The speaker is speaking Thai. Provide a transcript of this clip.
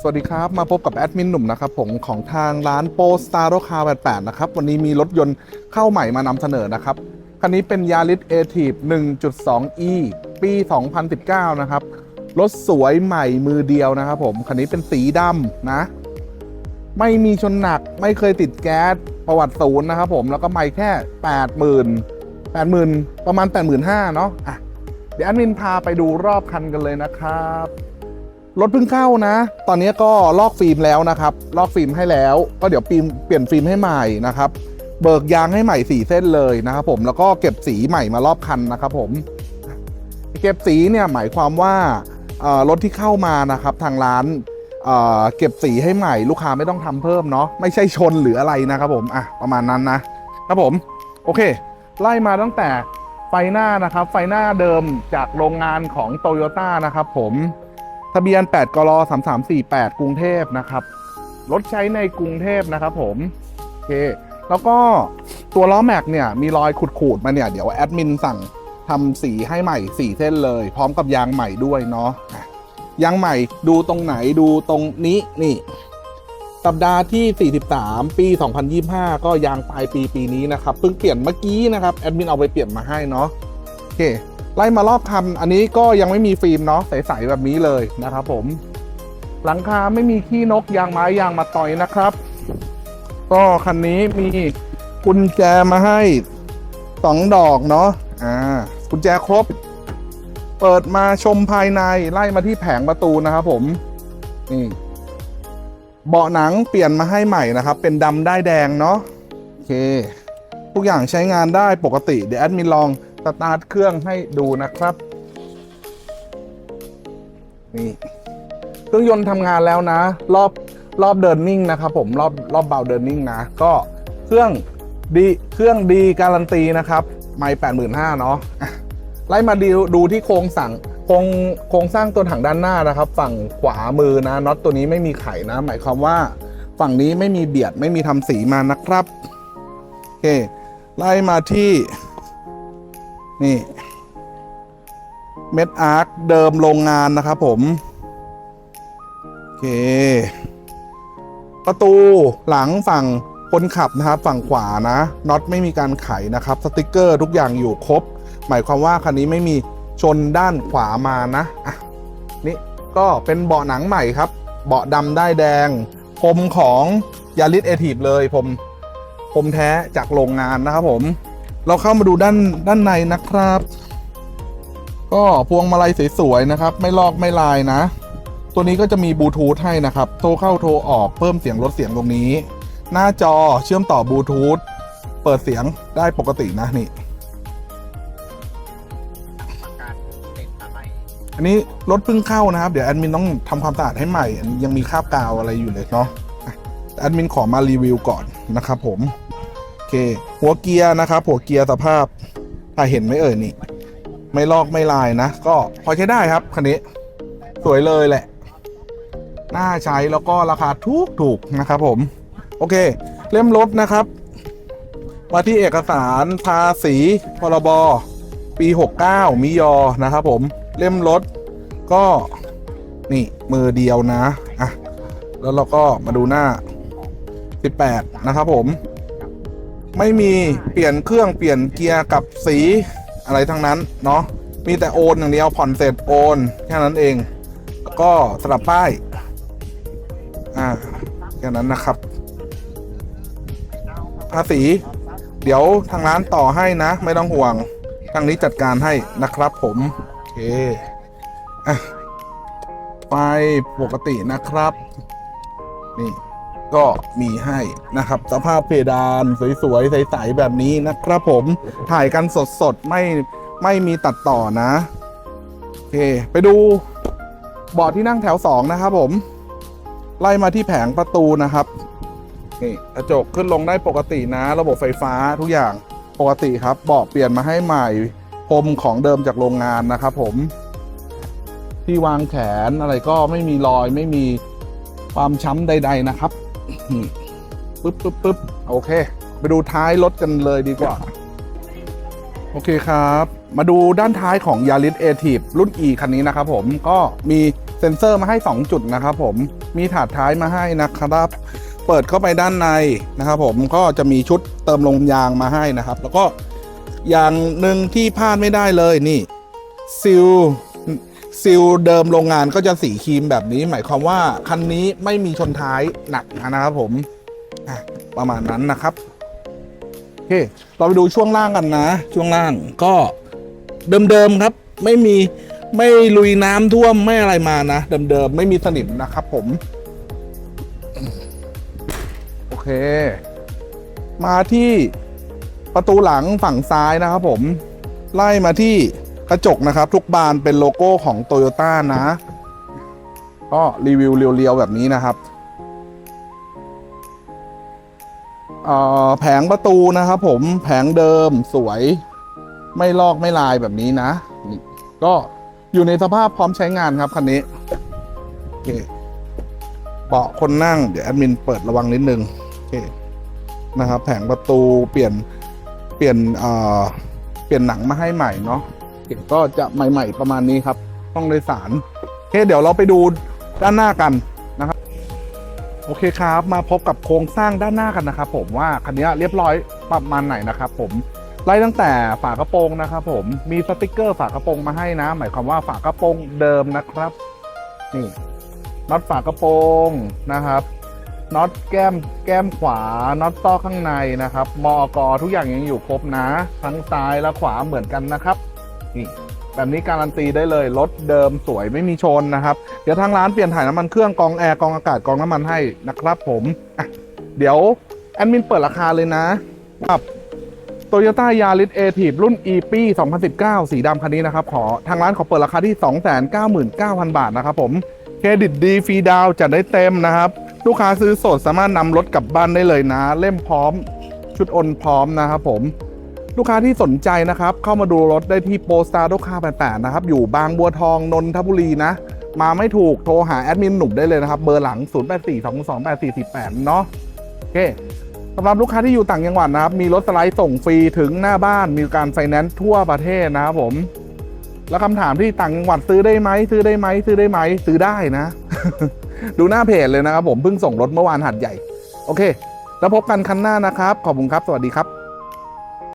สวัสดีครับ มาพบกับแอดมินหนุ่มนะครับผมของทางร้านโปสตาร์โรคา88นะครับ วันนี้มีรถยนต์เข้าใหม่มานำเสนอนะครับ คันนี้เป็น Yaris a t i v 1.2e ปี 2019 นะครับ รถสวยใหม่มือเดียวนะครับผม คันนี้เป็นสีดำนะ ไม่มีชนหนัก ไม่เคยติดแก๊ส ประวัติศูนย์นะครับผม แล้วก็ไม่แค่ 80,000 80,000 ประมาณ 85,000เนาะอะเดี๋ยวแอดมินพาไปดูรอบคันกันเลยนะครับ รถเพิ่งเข้านะ ตอนนี้ก็ลอกฟิล์มแล้วนะครับ ลอกฟิล์มให้แล้ว ก็เดี๋ยวปีมเปลี่ยนฟิล์มให้ใหม่นะครับ เบิกยางให้ใหม่สี่เส้นเลยนะครับผม แล้วก็เก็บสีใหม่มารอบคันนะครับผม เก็บสีเนี่ยหมายความว่ารถที่เข้ามานะครับทางร้านเเก็บสีให้ใหม่ลูกค้าไม่ต้องทำเพิ่มเนาะไม่ใช่ชนหรืออะไรนะครับผมอะประมาณนั้นนะครับผมโอเค ไล่มาตั้งแต่ไฟหน้านะครับ ไฟหน้าเดิมจากโรงงานของโตโยต้านะครับผม ทะเบียน 8กร3348 กรุงเทพนะครับ รถใช้ในกรุงเทพนะครับผมโอเค แล้วก็ตัวล้อแม็กเนี่ยมีรอยขูดๆมาเนี่ย เดี๋ยวแอดมินสั่งทำสีให้ใหม่ 4 เส้นเลย พร้อมกับยางใหม่ด้วยเนาะอะยางใหม่ดูตรงไหนดูตรงนี้นี่ สัปดาห์ที่ 43 ปี 2025 ก็ยางปลายปีปีนี้นะครับ เพิ่งเปลี่ยนเมื่อกี้นะครับ แอดมินเอาไปเปลี่ยนมาให้เนาะโอเค ไล่มารอบคัน อันนี้ก็ยังไม่มีฟิล์มเนาะใสๆแบบนี้เลยนะครับผม หลังคาไม่มีขี้นกยางไม้ยางมาต่อยนะครับ ก็คันนี้มีกุญแจมาให้สองดอกเนาะอ่ากุญแจครบ เปิดมาชมภายในไล่มาที่แผงประตูนะครับผม นี่เบาะหนังเปลี่ยนมาให้ใหม่นะครับ เป็นดำได้แดงเนาะโอเค ทุกอย่างใช้งานได้ปกติ เดี๋ยวแอดมินลอง สตาร์ทเครื่องให้ดูนะครับ นี่เครื่องยนต์ทำงานแล้วนะ รอบรอบเดินนิ่งนะครับผมรอบรอบเบาเดินนิ่งนะ ก็เครื่องดีเครื่องดีการันตีนะครับ ไม่แปดหมื่นห้าเนาะไล่มาดูดูที่โครงสั่งโครงโครงสร้างตัวถังด้านหน้านะครับ ฝั่งขวามือนะน็อตตัวนี้ไม่มีไขนะ หมายความว่าฝั่งนี้ไม่มีเบียดไม่มีทำสีมานะครับโอเคไล่มาที่ นี่เม็ดอาร์คเดิมโรงงานนะครับผม โอเค ประตูหลังฝั่งคนขับนะครับ ฝั่งขวานะน็อตไม่มีการไขนะครับ สติกเกอร์ทุกอย่างอยู่ครบ หมายความว่าคันนี้ไม่มีชนด้านขวามานะอะนี่ก็เป็นเบาะหนังใหม่ครับ เบาะดำได้แดงพรมของยาริสเอทีฟเลยผมพรมแท้จากโรงงานนะครับผม เราเข้ามาดูด้านด้านในนะครับ ก็พวงมาลัยสวยๆนะครับ ไม่ลอกไม่ลายนะ ตัวนี้ก็จะมีบลูทูธให้นะครับ โทรเข้าโทรออกเพิ่มเสียงลดเสียงตรงนี้ หน้าจอเชื่อมต่อบลูทูธเปิดเสียงได้ปกตินะนี่อันนี้รถเพิ่งเข้านะครับ เดี๋ยวแอดมินต้องทำความสะอาดให้ใหม่ยังมีคราบกาวอะไรอยู่เลยเนาะแอดมินขอมารีวิวก่อนนะครับผม เค หัวเกียร์นะครับ หัวเกียร์สภาพถ้าเห็นไม่เอ่ยนี่ ไม่ลอกไม่ลายนะ ก็พอใช้ได้ครับคันนี้ สวยเลยแหละ น่าใช้แล้วก็ราคาถูกถูกนะครับผม โอเค เล่มรถนะครับ มาที่เอกสารภาษีพรบปี 69มิยอนะครับผม เล่มรถก็นี่มือเดียวนะ อะ แล้วเราก็มาดูหน้า 18 นะครับผม ไม่มีเปลี่ยนเครื่องเปลี่ยนเกียร์กับสีอะไรทั้งนั้นเนาะมีแต่โอนอย่างเดียวผ่อนเสร็จโอนแค่นั้นเอง ก็สลับป้ายอ่าแค่นั้นนะครับ ภาษี เดี๋ยวทางร้านต่อให้นะ ไม่ต้องห่วงทางนี้จัดการให้นะครับผมโอเคอะไฟปกตินะครับ นี่ ก็มีให้นะครับ สภาพเพดานสวยๆ ใสๆแบบนี้นะครับผมถ่ายกันสดๆ ไม่ไม่มีตัดต่อนะ โอเค ไปดูเบาะที่นั่งแถวสองนะครับผม ไล่มาที่แผงประตูนะครับนี่กระจกขึ้นลงได้ปกตินะ ระบบไฟฟ้าทุกอย่างปกติครับเบาะเปลี่ยนมาให้ใหม่พรมของเดิมจากโรงงานนะครับผม ที่วางแขนอะไรก็ไม่มีรอยไม่มีความช้ำใด ๆ นะครับ นี่ปึ๊บปึ๊บปึ๊บโอเค ไปดูท้ายรถกันเลยดีกว่า โอเคครับ มาดูด้านท้ายของ Yaris a t i v รุ่น E คันนี้นะครับผมก็มีเซ็นเซอร์มาให้ 2 จุดนะครับผมมีถาดท้ายมาให้นะครับ เปิดเข้าไปด้านในนะครับผมก็จะมีชุดเติมลมยางมาให้นะครับ แล้วก็อย่างหนึ่งที่พลาดไม่ได้เลยนี่ซิล ซิลเดิมโรงงานก็จะสีครีมแบบนี้ หมายความว่าคันนี้ไม่มีชนท้ายหนักนะครับผมประมาณนั้นนะครับโอเคเราไปดูช่วงล่างกันนะ ช่วงล่างก็เดิมๆครับ ไม่มีไม่ลุยน้ำท่วมไม่อะไรมานะเดิมๆไม่มีสนิมนะครับผมโอเค มาที่ประตูหลังฝั่งซ้ายนะครับผม ไล่มาที่ กระจกนะครับ ทุกบานเป็นโลโก้ของโตโยต้านะ ก็รีวิวเรียวๆแบบนี้นะครับแผงประตูนะครับผมแผงเดิมสวยไม่ลอกไม่ลายแบบนี้นะนก็อยู่ในสภาพพร้อมใช้งานครับคันนี้โอเคเบาะคนนั่งเดี๋ยวแอดมินเปิดระวังนิดนึงโอเคนะครับ แผงประตูเปลี่ยนเปลี่ยนเอ่อเปลี่ยนหนังมาให้ใหม่เนาะ เก็บก็จะใหม่ ๆ ประมาณนี้ครับห้องโดยสารโอเคเดี๋ยวเราไปดูด้านหน้ากันนะครับ โอเคครับมาพบกับโครงสร้างด้านหน้ากันนะครับผมว่าคันนี้เรียบร้อยประมาณไหนนะครับผมไล่ตั้งแต่ฝากระโปรงนะครับผมมีสติกเกอร์ฝากระโปรงมาให้นะ หมายความว่าฝากระโปรงเดิมนะครับนี่น็อตฝากระโปรงนะครับน็อตแก้มแก้มขวาน็อตต้อข้างในนะครับมอกทุกอย่างยังอยู่ครบนะ ทั้งซ้ายและขวาเหมือนกันนะครับ นี่แบบนี้การันตีได้เลยรถเดิมสวยไม่มีชนนะครับ เดี๋ยวทางร้านเปลี่ยนถ่ายน้ำมันเครื่องกองแอร์กองอากาศกองน้ำมันให้นะครับผมเดี๋ยวแอดมินเปิดราคาเลยนะกับโตโยต้ายาริสเอทีฟรุ่น e ปี2019 สีดำคันนี้นะครับ ขอทางร้านขอเปิดราคาที่ 299,000 บาทนะครับผมเครดิตดีฟรีดาวจัดได้เต็มนะครับ ลูกค้าซื้อสดสามารถนำรถกลับบ้านได้เลยนะ เล่มพร้อมชุดโอนพร้อมนะครับผม ลูกค้าที่สนใจนะครับ เข้ามาดูรถได้ที่โปสตาร์ลูกค้า88นะครับ อยู่บางบัวทองนนทบุรีนะ มาไม่ถูกโทรหาแอดมินหนุ่มได้เลยนะครับ เบอร์หลัง 0842284448 เนาะโอเคสำหรับลูกค้าที่อยู่ต่างจังหวัดนะครับ มีรถสไลด์ส่งฟรีถึงหน้าบ้าน มีการไฟแนนซ์ทั่วประเทศนะครับผม แล้วคำถามที่ต่างจังหวัดซื้อได้ไหมซื้อได้ไหมซื้อได้ไหมซื้อได้นะ ดูหน้าเพจเลยนะครับผมเพิ่งส่งรถเมื่อวานหัดใหญ่ โอเค แล้วพบกันคันหน้านะครับ ขอบคุณครับ สวัสดีครับ